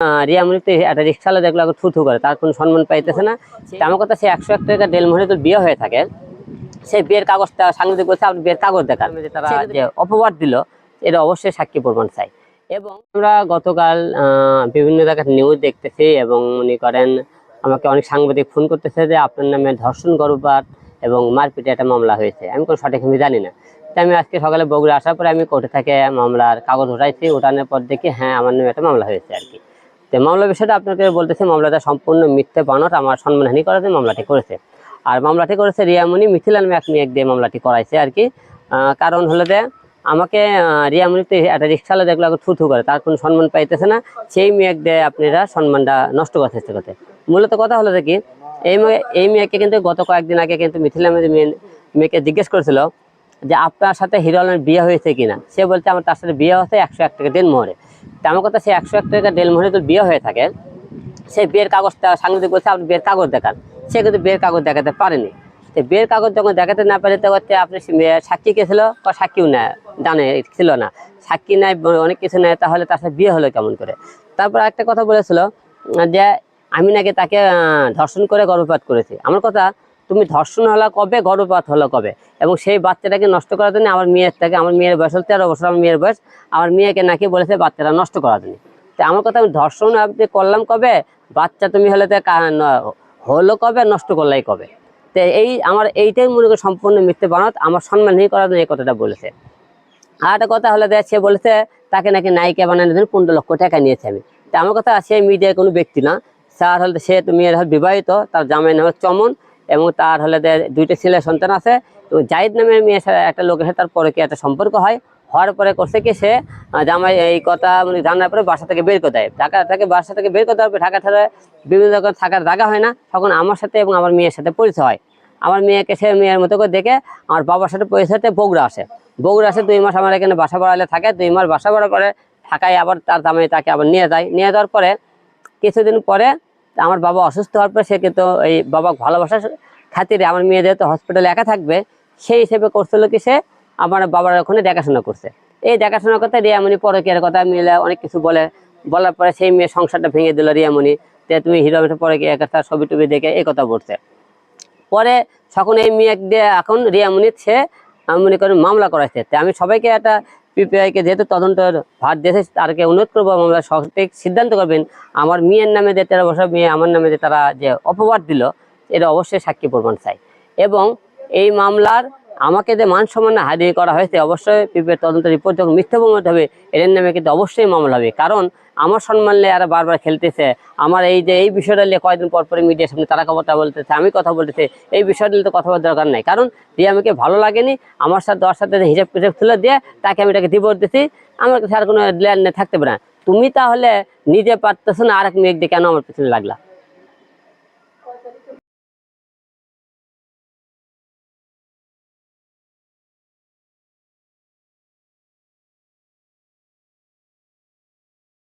আহ, রিয়া মুনিতে একটা রিক্সাওয়ালা দেখল এখন থু থু করে তার কোনো সম্মান পাইতেছে না। আমার কথা সে একশো এক টাকা ডেল মনে তো বিয়ে হয়ে থাকে। সেই বিয়ের কাগজটা সাংবাদিক বলছে আপনি বিয়ের কাগজ দেখান। যে তারা যে অপবাদ দিল এটা অবশ্যই সাক্ষী প্রমাণ চাই। এবং আমরা গতকাল বিভিন্ন জায়গায় নিউজ দেখতেছি এবং মনে করেন আমাকে অনেক সাংবাদিক ফোন করতেছে যে আপনার নামে ধর্ষণ গর্ভপাত এবং মারপিটে একটা মামলা হয়েছে। আমি কোনো সঠিক আমি জানি না। তাই আমি আজকে সকালে বগুড়া আসার পরে আমি কোর্টে থেকে মামলার কাগজ উঠাইছি উঠানোর পর দেখি হ্যাঁ আমার নামে একটা মামলা হয়েছে আর কি। তো মামলা বিষয়টা আপনাকে বলতেছি, মামলাটা সম্পূর্ণ মিথ্যে বানট আমার সম্মানহানি করাতে মামলাটি করেছে। আর মামলাটি করেছে রিয়ামণি মিথিলাল এক দিয়ে মামলাটি করাইছে আর কি। কারণ হলো যে, আমাকে রিয়ামণিতে একটা রিক্সাওয়ালা দেখল থু থু করে, তার কোনো সম্মান পাইতেছে না। সেই মেয়েক দিয়ে আপনারা সম্মানটা নষ্ট করার চেষ্টা করতে মূলত কথা হলো যে কি, এই মেয়ে এই মেয়েকে কিন্তু গত কয়েকদিন আগে কিন্তু মিথিলা মেয়ে মেয়ে- মেয়েকে জিজ্ঞেস করেছিল যে আপনার সাথে হিরো আলমের বিয়ে হয়েছে কিনা? সে বলছে, আমার তার সাথে বিয়ে হচ্ছে একশো এক টাকা দেড় মোহরে। তা আমার কথা সে একশো এক টাকা দেড় মোহরে তো বিয়ে হয়ে থাকে। সে বিয়ের কাগজটা সাংবাদিক বলছে, আপনি বিয়ের কাগজ দেখান। সে কিন্তু বিয়ের কাগজ দেখাতে পারেনি। তো বিয়ের কাগজ যখন দেখাতে না পারে, তো হচ্ছে আপনি সাক্ষী কে ছিল? বা সাক্ষীও না, জানে, ছিল না। সাক্ষী নাই, অনেক কিছু নেয় তাহলে তার সাথে বিয়ে হলো কেমন করে? তারপর একটা কথা বলেছিল যে, আমি নাকি তাকে ধর্ষণ করে গর্ভপাত করেছি। আমার কথা তুমি ধর্ষণ হলো কবে গর্ভপাত হলো কবে? এবং সেই বাচ্চাটাকে নষ্ট করার জন্য আমার মেয়ের থেকে, আমার মেয়ের বয়স হল তেরো বছর, আমার মেয়ের বয়স, আমার মেয়েকে নাকি বলেছে বাচ্চাটা নষ্ট করার জন্য। তো আমার কথা আমি ধর্ষণ আপনি করলাম কবে? বাচ্চা তুমি হলে হলো কবে, নষ্ট করলাই কবে? তো এই আমার এইটাই মনে করি সম্পূর্ণ মিথ্যে বানাত আমার সম্মান নেই করার জন্য এই কথাটা বলেছে। আর একটা কথা হলে যে সে বলেছে, তাকে নাকি নায়িকা বানানোর জন্য পনেরো লক্ষ টাকা নিয়েছে আমি। তা আমার কথা, সে মিডিয়ার কোনো ব্যক্তি না। স্যার হলে সে তুমি বিবাহিত, তার জামাই নাম চমন। এবং তার হলে দুইটা ছেলে সন্তান আছে এবং জাহিদ নামের সাথে একটা লোকের সাথে তার পরে কি একটা সম্পর্ক হয়? হওয়ার পরে করছে কি সে জামাই এই কথা মানে জানার পরে বাসা থেকে বের করে দেয়। ঢাকা থেকে বাসা থেকে বের করতে হবে ঢাকা থেকে বিভিন্ন জায়গায় থাকার জায়গা হয় না, তখন আমার সাথে এবং আমার মেয়ের সাথে পরিচয় হয়। আমার মেয়েকে সে মেয়ের মতো করে দেখে আমার বাবার সাথে পরিচয় হতে বগুড়া আসে। বগুড়া আসে দুই মাস আমার এখানে বাসা বাড়ালে থাকে, দুই মাস বাসা বাড়ার পরে ঢাকায় আবার তার জামাই তাকে আবার নিয়ে যায়। নিয়ে যাওয়ার পরে কিছুদিন পরে আমার বাবা অসুস্থ হওয়ার পরে সে কিন্তু এই বাবা ভালোবাসার খাতিরে আমার মেয়ে যেহেতু হসপিটালে একা থাকবে, সেই হিসেবে করছিল কি সে আমার বাবার ওখানে দেখাশোনা করছে। এই দেখাশোনা করতে রিয়ামণি পরকের কথা মিলে অনেক কিছু বলে। বলার পরে সেই মেয়ে সংসারটা ভেঙে দিল রিয়ামণি, যে তুমি হিরো পরে কি একটা ছবি টবি দেখে এই কথা বলছে। পরে তখন এই মেয়ে দিয়ে এখন রিয়ামণির সে, আমি মনে করি মামলা করাইছে। আমি সবাইকে একটা পিপিআইকে যেহেতু তদন্তের ভার দিয়েছে তারকে অনুরোধ করব মামলা সঠিক সিদ্ধান্ত করবেন। আমার মেয়ের নামে যে তেরো বছর মেয়ে, আমার নামে যে তারা যে অপবাদ দিল এটা অবশ্যই সাক্ষী প্রমাণ চাই। এবং এই মামলার আমাকে যে মান সম্মানে হারিয়ে করা হয়েছে, অবশ্যই পিপিআই তদন্ত রিপোর্ট যখন মিথ্যা প্রমাণ হবে এর নামে কিন্তু অবশ্যই মামলা হবে। কারণ আমার সম্মান নিয়ে এরা বারবার খেলতেছে। আমার এই যে, এই বিষয়টা নিয়ে কয়েকদিন পর পরে মিডিয়ার সামনে তারা কথা বলতেছে, আমি কথা বলতেছে। এই বিষয়টা নিয়ে তো কথা বলার দরকার নাই। কারণ দিয়ে আমাকে ভালো লাগেনি, আমার সাথে, ওর সাথে হিসাব কিসাব তুলে দিয়ে তাকে আমি তাকে ডিভোর্স দিছি, আমার কাছে আর কোনো লেন থাকতে পারে না। তুমি তাহলে নিজে পারতেছো না, আরেক মেয়েক কেন আমার পিছনে লাগলা?